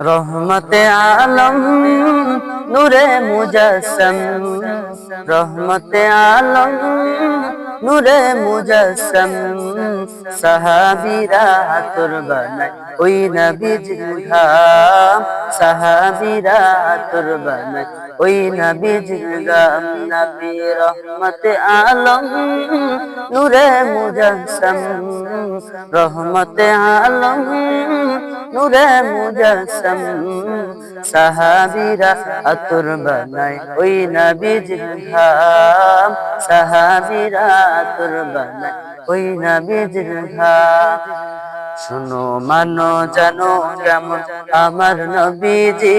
রহমতে আলম, নূরে মুজাসম। রহমতে আলম, নূরে মুজাসম। সাহাবিরা তোর বানাই ওই নবীজ ধাম সাহাবিরা তোর বানাই ওই নবীজ গাম নবী রহমতে আলম, নূরে মুজাসম, রহমতে আলম, নূরে মুজাসম। সাহাবিরা আতর বানাই ওই নবীজ ধাম সাহাবিরা আতর বানাই ওই নবীজ ধাম শুনো, মানো, জানো, কেমন আমার নবীজি।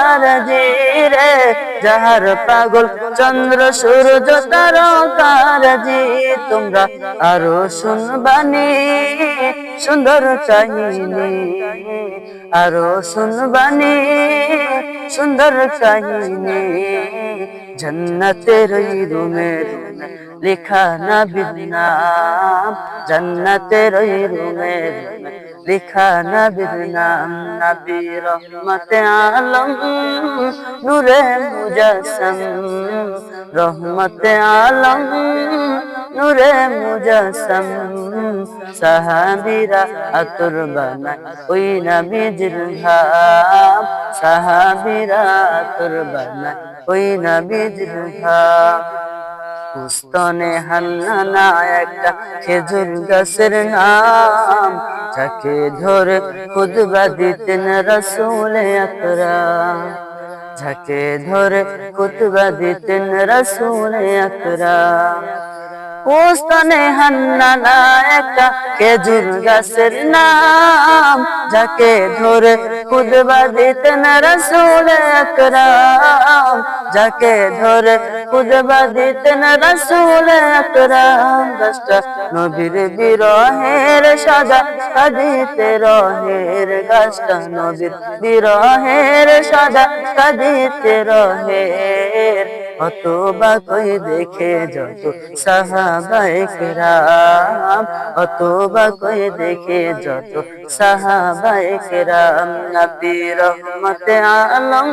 যাহার পাগল চন্দ্র, সূর্য তারকারাজি তোমরা আরও শুনবানি, সুন্দর কাহিনী, আরও শুনবানি, সুন্দর কাহিনী। জন্নতের রুমের লেখা নবীর নাম জন্নতের ওই রুমের লেখা নবীর নাম নবী রহমতে আলম, নূরে মুজাসম। রহমতে আলম, নূরে মুজাসম। সাহাবিরা আতর বানায় ওই নবীজির ধাম সাহাবিরা আতর বানায় ওই নবীজির ধাম পুস্তনে হান্নানা একটা খেজুর গাছের নাম, যাকে ধরে খুদবা দিতেন রসুলে আকরাম। যাকে ধরে খুদবা দিতেন রসুলে আকরাম। পুস্তনে হান্নানা একটা খেজুর গাছের নাম, যাকে ধরে খুদবা দিতেন রসুল আকরাম, যাকে ধরে খুদবা দিতেন রসুল আকরাম। দশটা নবীর বিরহের সাদা কাঁদিতে রহের গাছটা নবীর বিরহের সাদা কাঁদিতে রহের। কত বা কই দেখে যত সাহাবাইকরাম কত বা কই দেখে যত সাহাবাইকরাম নবী রহমতে আলম,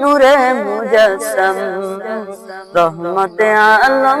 নূরে মুজাসসাম রহমতে আলম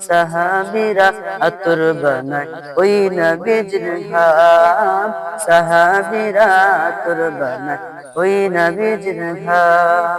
সাহাবিরা আতর বানায় ওই নবীজির ঘাম সাহাবিরা আতর বানায় ওই নবীজির ঘাম